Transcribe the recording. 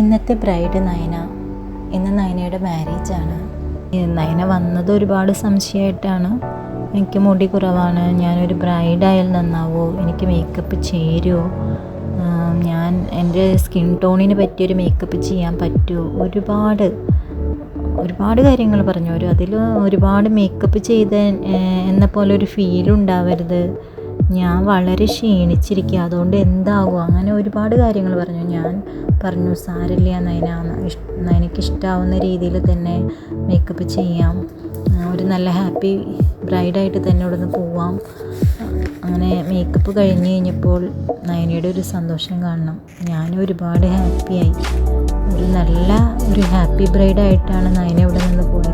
ഇന്നത്തെ ബ്രൈഡ് നയന ഇന്ന് നയനയുടെ മാരേജ് ആണ്. നയന വന്നത് ഒരുപാട് സംശയമായിട്ടാണ്. എനിക്ക് മുടി കുറവാണ് ഞാനൊരു ബ്രൈഡായാൽ നന്നാവോ? എനിക്ക് മേക്കപ്പ് ചേരുമോ ഞാൻ എന്റെ സ്കിൻ ടോണിന് പറ്റിയൊരു മേക്കപ്പ് ചെയ്യാൻ പറ്റുമോ? ഒരുപാട് ഒരുപാട് കാര്യങ്ങൾ പറഞ്ഞു. വരും അതിൽ ഒരുപാട് മേക്കപ്പ് ചെയ്ത എന്ന പോലെ ഒരു ഫീൽ ഉണ്ടാവരുത്. ഞാൻ വളരെ ക്ഷീണിച്ചിരിക്കുക അതുകൊണ്ട് എന്താകും അങ്ങനെ ഒരുപാട് കാര്യങ്ങൾ പറഞ്ഞു. ഞാൻ പറഞ്ഞു സാരില്ല നയന നയനക്ക് ഇഷ്ടാവുന്ന രീതിയിൽ തന്നെ മേക്കപ്പ് ചെയ്യാം. ഒരു നല്ല ഹാപ്പി ബ്രൈഡായിട്ട് തന്നെ ഇവിടെ നിന്ന് പോവാം. അങ്ങനെ മേക്കപ്പ് കഴിഞ്ഞ് കഴിഞ്ഞപ്പോൾ നയനയുടെ ഒരു സന്തോഷം കാണണം. ഞാൻ ഒരുപാട് ഹാപ്പിയായി ഒരു നല്ല ഒരു ഹാപ്പി ബ്രൈഡായിട്ടാണ് നയന ഇവിടെ നിന്ന് പോയത്.